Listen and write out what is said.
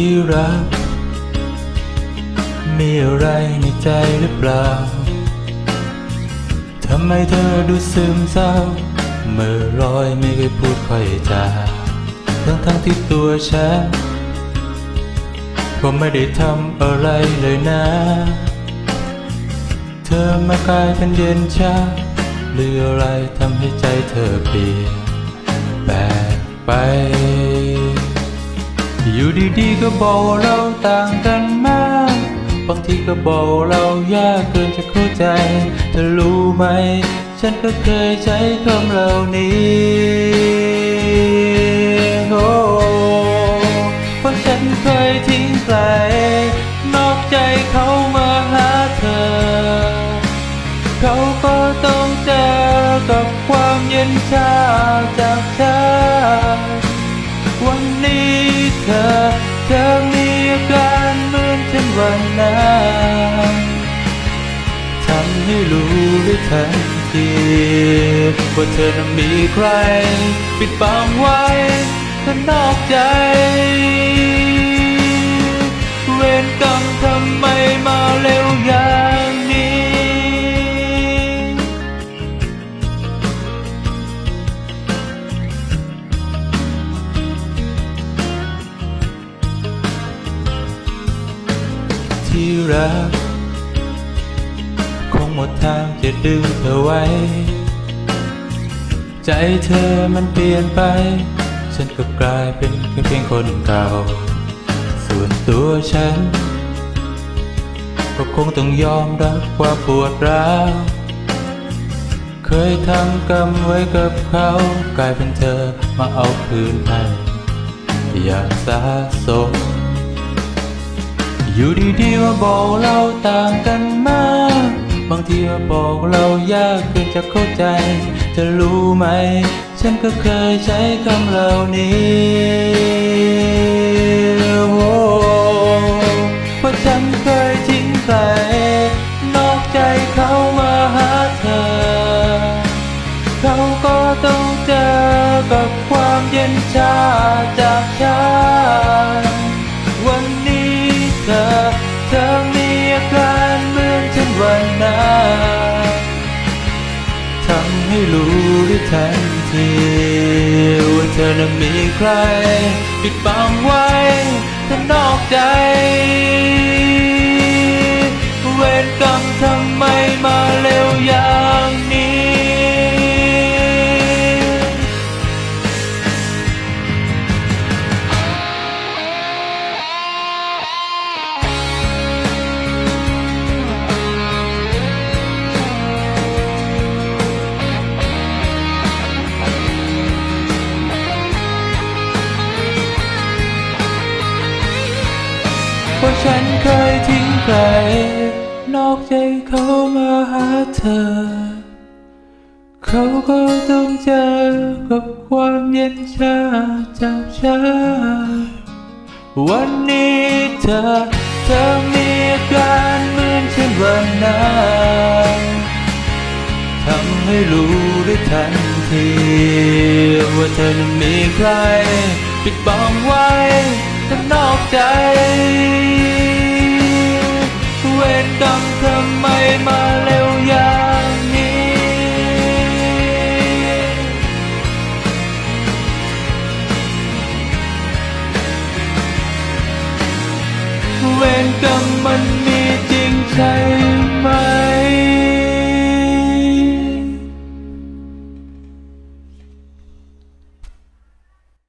ที่รัก มีอะไรในใจหรือเปล่า ทำไมเธอดูซึมเศร้า เมื่อรอยไม่เคยพูดค่อยจาทั้งทั้งที่ตัวฉันก็ไม่ได้ทำอะไรเลยนะ เธอมากลายเป็นเย็นชาหรืออะไรทำให้ใจเธอเปลี่ยนแปลกไป ดีๆก็บอกว่าเราต่างกันมาก บางทีก็บอกว่าเรายากเกินจะเข้าใจ เธอรู้ไหม ฉันก็เคยใช้คำเหล่านี้โอ้เพราะฉันเคยทิ้งใครนอกใจเขามาหาเธอ เขาก็ต้องเจอกับความเย็นชาจากฉันวันนี้ วันนั้นทำให้รู้ได้ทันทีว่าเธอนั้นมีใคร ปิดบังไว้เธอนอกใจ เวรกรรมทำ รัก คงหมดทางจะดึงเธอไว้ ใจเธอมันเปลี่ยนไป ฉันก็กลายเป็นแค่เพียงคนเก่า ส่วนตัวฉัน ก็คงต้องยอมรับความปวดร้าวเคยทำกรรมไว้กับเขา กลายเป็นเธอมาเอาคืนให้อย่าสะสม อยู่ดีๆมาบอกเราต่างกันมาก บางทีมาบอกเรายากเกินจะเข้าใจเธอรู้ไหม ฉันก็เคยใช้คำเหล่านี้โอ้เพราะฉันเคยทิ้งใคร นอกใจเขามาหาเธอ เขาก็ต้องเจอกับความเย็นชาจากฉันวันนี้เธอ อมีอาการเหมือนฉันวันนั้นทำให้รู้ได้ทันทีว่าเธอนั้นมีใคร ปิดบังไว้เธอนอกใจ เวรกรรมทำไมมา เพราฉันเคยทิ้งใคร นอกใจเขามาหาเธอ เขาก็ต้องเจอกับความเย็นชาจากฉันวันนี้เธอ เธอมีอาการเหมือนฉันวันนั้นทำให้รู้ได้ทันที ว่าเธอนั้นมีใคร ปิดบังไว้ ทั้งนอกใจ เวรกรรมทำไมมาเร็วอย่างนี้ เวรกรรมมัน